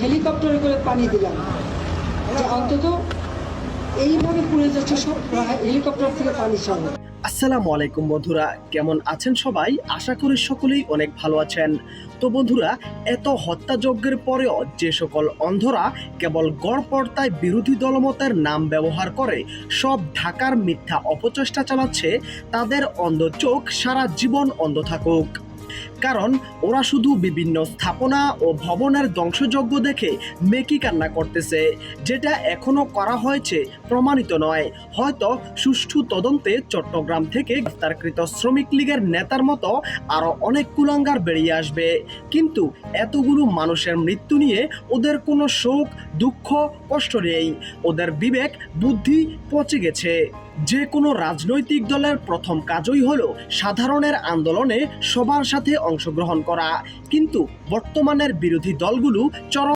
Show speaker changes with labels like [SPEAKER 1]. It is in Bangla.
[SPEAKER 1] হেলিকপ্টারে করে পানি দিলাম। যে অন্তত এইভাবে পুড়ে যাচ্ছে সব হেলিকপ্টার থেকে পানি ছাড়ো
[SPEAKER 2] আসসালামু আলাইকুম বন্ধুরা, কেমন আছেন সবাই? আশা করি সকলেই অনেক ভালো আছেন। তো বন্ধুরা, এত হত্যাযজ্ঞের পরেও যে সকল অন্ধরা কেবল গড়পড়তায় বিরোধী দলমতের নাম ব্যবহার করে সব ঢাকার মিথ্যা অপচেষ্টা চালাচ্ছে, তাদের অন্ধ চোখ সারা জীবন অন্ধ থাকুক। কারণ ওরা শুধু বিভিন্ন স্থাপনা ও ভবনের ধ্বংসযজ্ঞ দেখে মেকি কান্না করতেছে, যেটা এখনও করা হয়েছে প্রমাণিত নয়। হয়তো সুষ্ঠু তদন্তে চট্টগ্রাম থেকে গ্রেফতারকৃত শ্রমিক লীগের নেতার মতো আরও অনেক কুলাঙ্গার বেরিয়ে আসবে। কিন্তু এতগুলো মানুষের মৃত্যু নিয়ে ওদের কোনো শোক, দুঃখ, কষ্ট নেই। ওদের বিবেক, বুদ্ধি পচে গেছে। যে কোনো রাজনৈতিক দলের প্রথম কাজই হলো সাধারণের আন্দোলনে সবার সাথে অংশগ্রহণ করা কিন্তু বর্তমানের বিরোধী দলগুলো চরম